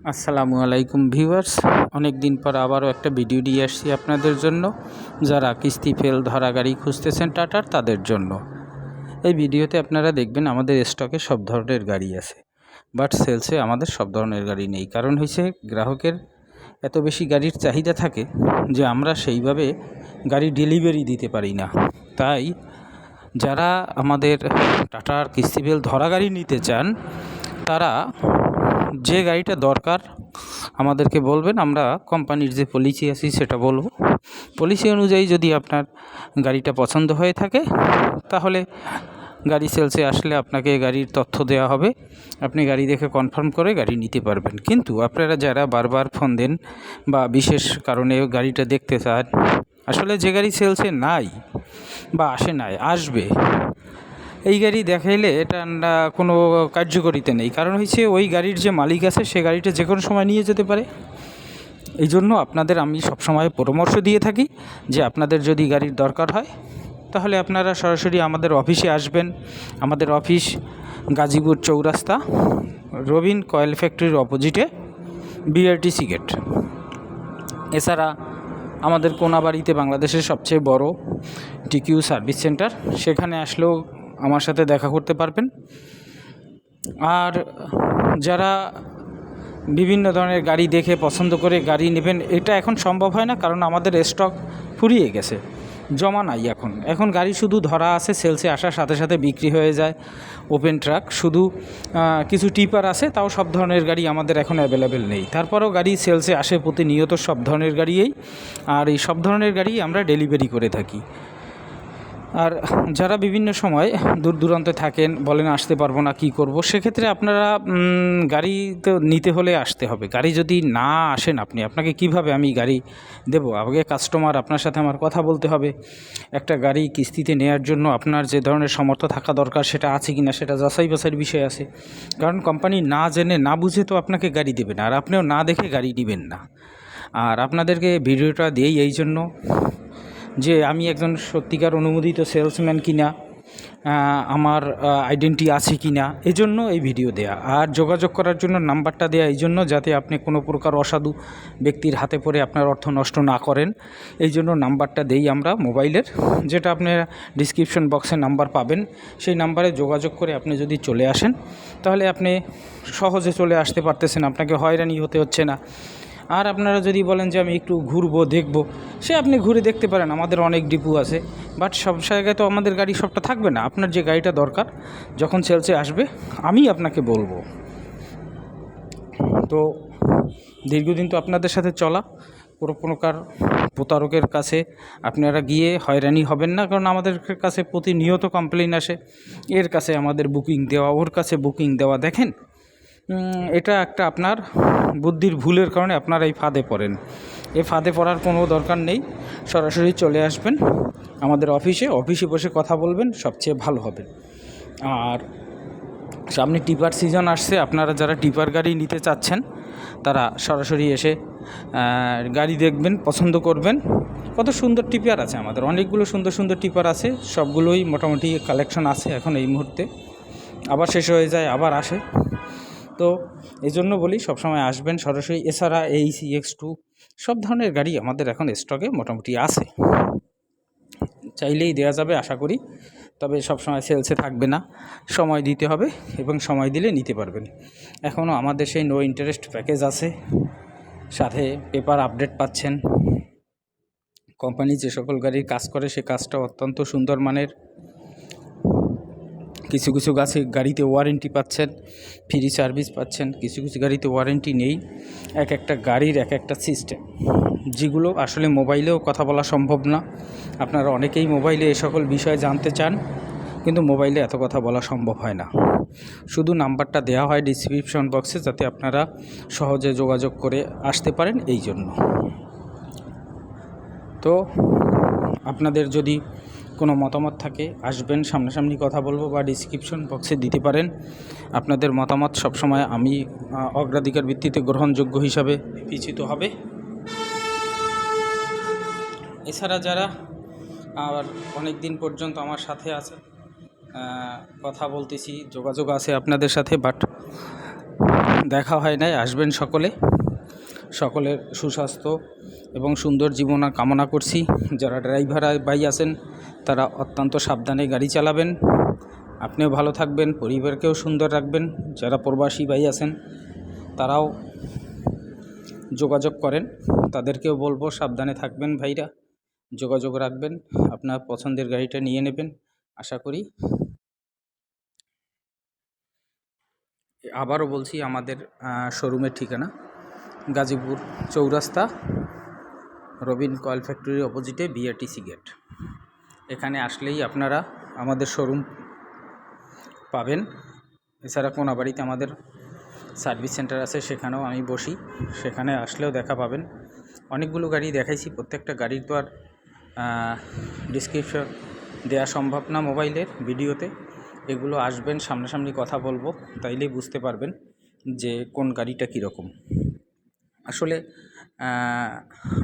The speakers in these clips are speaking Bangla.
আসসালামু আলাইকুম ভিউয়ার্স। অনেক দিন পর আবারও একটা ভিডিও দিয়ে আসছি আপনাদের জন্য। যারা কিস্তি ফেল ধরা গাড়ি খুঁজতেছেন টাটার, তাদের জন্য। এই ভিডিওতে আপনারা দেখবেন আমাদের স্টকে সব ধরনের গাড়ি আছে। বাট সেলসে আমাদের সব ধরনের গাড়ি নেই। কারণ হয়েছে গ্রাহকের এত বেশি গাড়ির চাহিদা থাকে যে আমরা সেইভাবে গাড়ি ডেলিভারি দিতে পারি না। তাই যারা আমাদের টাটার কিস্তি ফেল ধরা গাড়ি নিতে চান, তারা যে গাড়িটা দরকার, আমাদেরকে বলবেন, আমরা কোম্পানির যে পলিসি আছে সেটা বলব। পলিসি অনুযায়ী যদি আপনার গাড়িটা পছন্দ হয়ে থাকে, তাহলে গাড়ি সেলসে আসলে আপনাকে গাড়ির তথ্য দেওয়া হবে। আপনি গাড়ি দেখে কনফার্ম করে গাড়ি নিতে পারবেন। কিন্তু আপনারা যারা বারবার ফোন দেন বা বিশেষ কারণে গাড়িটা দেখতে চান, আসলে যে গাড়ি সেলসে নাই বা আসে নাই, আসবে এই গাড়ি দেখাইলে এটা কোনো কার্যকরিতা নেই। কারণ হচ্ছে ওই গাড়ির যে মালিক আছে, সে গাড়িটা যে কোনো সময় নিয়ে যেতে পারে। এই জন্য আপনাদের আমি সবসময় পরামর্শ দিয়ে থাকি যে আপনাদের যদি গাড়ির দরকার হয়, তাহলে আপনারা সরাসরি আমাদের অফিসে আসবেন। আমাদের office Gazipur Chowrasta, Robin coil ফ্যাক্টরির অপোজিটে বিআরটিসি গেট। এছাড়া আমাদের কোনাবাড়িতে বাংলাদেশের সবচেয়ে বড় টিকিউ সার্ভিস সেন্টার সেখানে আসলেও আমার সাথে দেখা করতে পারবেন। আর যারা বিভিন্ন ধরনের গাড়ি দেখে পছন্দ করে গাড়ি নেবেন, এটা এখন সম্ভব হয় না কারণ আমাদের স্টক ফুরিয়ে গেছে, জমা নাই এখন। এখন গাড়ি শুধু ধরা আছে সেলসে আসার সাথে সাথে বিক্রি হয়ে যায় ওপেন ট্রাক শুধু কিছু টিপার আছে, তাও সব ধরনের গাড়ি আমাদের এখন অ্যাভেলেবেল নেই। তারপরেও গাড়ি সেলসে আসে প্রতিনিয়ত সব ধরনের গাড়িই আর এই সব ধরনের গাড়ি আমরা ডেলিভারি করে থাকি। আর যারা বিভিন্ন সময় দূর দূরান্তে থাকেন, বলেন আসতে পারব না, কি করব, সেক্ষেত্রে আপনারা গাড়ি তো নিতে হলে আসতে হবে। গাড়ি যদি না আসেন আপনি, আপনাকে কীভাবে আমি গাড়ি দেব? আগে কাস্টমার আপনার সাথে আমার কথা বলতে হবে। একটা গাড়ি কিস্তিতে নেওয়ার জন্য আপনার যে ধরনের সমর্থ থাকা দরকার, সেটা আছে কি না সেটা যাচাই বাছাইয়ের বিষয় আছে। কারণ কোম্পানি না জেনে, না বুঝে তো আপনাকে গাড়ি দেবে না, আর আপনিও না দেখে গাড়ি নেবেন না। আর আপনাদেরকে ভিডিওটা দিয়েই এই জন্য যে আমি একজন সত্যিকার অনুমোদিত সেলসম্যান কিনা আমার আইডেন্টি আছে কি না এই জন্য এই ভিডিও দেয়া। আর যোগাযোগ করার জন্য নাম্বারটা দেয়া এই জন্য যাতে আপনি কোনো প্রকার অসাধু ব্যক্তির হাতে পড়ে আপনার অর্থ নষ্ট না করেন এই জন্য নাম্বারটা দেই আমরা মোবাইলের, যেটা আপনি ডিসক্রিপশন বক্সে নাম্বার পাবেন। সেই নাম্বারে যোগাযোগ করে আপনি যদি চলে আসেন, তাহলে আপনি সহজে চলে আসতে পারতেছেন, আপনাকে হয়রানি হতে হচ্ছে না। আর আপনারা যদি বলেন যে আমি একটু ঘুরবো, দেখব, সে আপনি ঘুরে দেখতে পারেন, আমাদের অনেক ডিপু আছে। বাট সব জায়গায় তো আমাদের গাড়ি সবটা থাকবে না, আপনার যে গাড়িটা দরকার, যখন সেলসে আসবে, আমি আপনাকে বলব। তো দীর্ঘদিন তো আপনাদের সাথে চলা, কোনো প্রকার প্রতারকের কাছে আপনারা গিয়ে হয়রানি হবেন না, কারণ আমাদের কাছে প্রতিনিয়ত কমপ্লেন আসে। এর কাছে আমাদের বুকিং দেওয়া, ওর কাছে বুকিং দেওয়া, দেখেন এটা একটা আপনার বুদ্ধির ভুলের কারণে আপনারা এই ফাঁদে পড়েন। এই ফাঁদে পড়ার কোনো দরকার নেই। সরাসরি চলে আসবেন আমাদের অফিসে। অফিসে বসে কথা বলবেন, সবচেয়ে ভালো হবে। আর সামনে টিপার সিজন আসছে। আপনারা যারা টিপার গাড়ি নিতে চাচ্ছেন, তারা সরাসরি এসে গাড়ি দেখবেন, পছন্দ করবেন। কত সুন্দর টিপার আছে আমাদের। অনেকগুলো সুন্দর সুন্দর টিপার আছে। সবগুলোই মোটামুটি কালেকশন আছে এখন এই মুহূর্তে। আবার শেষ হয়ে যায়, আবার আসে। তো এই জন্য বলি সবসময় আসবেন সরাসরি। এছাড়া এই সি এক্স টু সব ধরনের গাড়ি আমাদের এখন স্টকে মোটামুটি আছে। চাইলেই দেওয়া যাবে আশা করি, তবে সবসময় সেলসে থাকবে না। সময় দিতে হবে এবং সময় দিলে নিতে পারবেন। এখনও আমাদের সেই নো ইন্টারেস্ট প্যাকেজ আছে। সাথে পেপার আপডেট পাচ্ছেন। কোম্পানি যে সকল গাড়ির কাজ করে, সে কাজটা অত্যন্ত সুন্দর মানের। কিছু কিছু গাছে গাড়িতে ওয়ারেন্টি পাচ্ছেন ফ্রি সার্ভিস পাচ্ছেন, কিছু কিছু গাড়িতে ওয়ারেন্টি নেই, এক একটা গাড়ির এক একটা সিস্টেম যেগুলো আসলে মোবাইলেও কথা বলা সম্ভব না। আপনারা অনেকেই মোবাইলে এ সকল বিষয়ে জানতে চান, কিন্তু মোবাইলে এত কথা বলা সম্ভব হয় না। শুধু নাম্বারটা দেওয়া হয় ডিসক্রিপশন বক্সে যাতে আপনারা সহজে যোগাযোগ করে আসতে পারেন এই জন্য তো আপনাদের যদি কোনো মতামত থাকে, আসবেন, সামনাসামনি কথা বলব বা ডিসক্রিপশন বক্সে দিতে পারেন। আপনাদের মতামত সবসময় আমি অগ্রাধিকার ভিত্তিতে গ্রহণযোগ্য হিসাবে বিবেচিত হবে। এছাড়া যারা আর অনেক দিন পর্যন্ত আমার সাথে আছে কথা বলতেছি, যোগাযোগ আছে আপনাদের সাথে বাট দেখা হয় নাই, আসবেন সকলে। সকলের সুস্বাস্থ্য এবং সুন্দর জীবন কামনা করছি। যারা ড্রাইভার বাই আছেন, তারা অত্যন্ত সাবধানে গাড়ি চালাবেন। আপনিও ভালো থাকবেন, পরিবারকেও সুন্দর রাখবেন। যারা প্রবাসী ভাই আছেন, তারাও যোগাযোগ করেন। তাদেরকেও বলব, সাবধানে থাকবেন ভাইরা, যোগাযোগ রাখবেন। আপনার পছন্দের গাড়িটা নিয়ে নেবেন। আশা করি আবারও বলছি, আমাদের শোরুমের ঠিকানা। গাজীপুর চৌরাস্তা, রবিন কয়েল ফ্যাক্টরির অপোজিটে বিআরটিসি গেট এখানে আসলেই আপনারা আমাদের শোরুম পাবেন। এছাড়া কোনাবাড়িতে আমাদের সার্ভিস সেন্টার আছে, সেখানেও আমি বসি। সেখানে আসলেও দেখা পাবেন। অনেকগুলো গাড়ি দেখাইছি, প্রত্যেকটা গাড়ির তো আর ডিসক্রিপশন দেওয়া সম্ভব না মোবাইলের, ভিডিওতে। এগুলো আসবেন, সামনাসামনি কথা বলব, তাইলেই বুঝতে পারবেন যে কোন গাড়িটা কীরকম। আসলে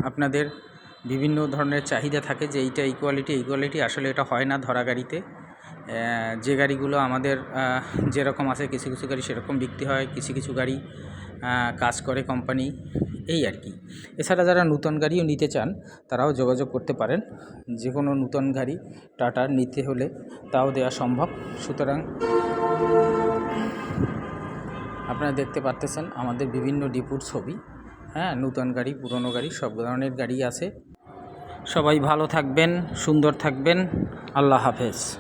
আপনাদের বিভিন্ন ধরনের চাহিদা থাকে যে এইটা এই কোয়ালিটি এই কোয়ালিটি আসলে এটা হয় না ধরা গাড়িতে। যে গাড়িগুলো আমাদের যেরকম আছে কিছু কিছু গাড়ি সেরকম বিক্রি হয়, কিছু কিছু গাড়ি কাজ করে কোম্পানি এই আর কি। এছাড়া যারা নতুন গাড়িও নিতে চান, তারাও যোগাযোগ করতে পারেন। যে কোনো নতুন গাড়ি টাটার নিতে হলে তাও দেওয়া সম্ভব। সুতরাং আপনারা দেখতে পারতেছেন আমাদের বিভিন্ন ডিপুর ছবি। হ্যাঁ নূতন গাড়ি, পুরনো গাড়ি, সব ধরনের গাড়ি আছে। সবাই ভালো থাকবেন, সুন্দর থাকবেন। আল্লাহ হাফেজ।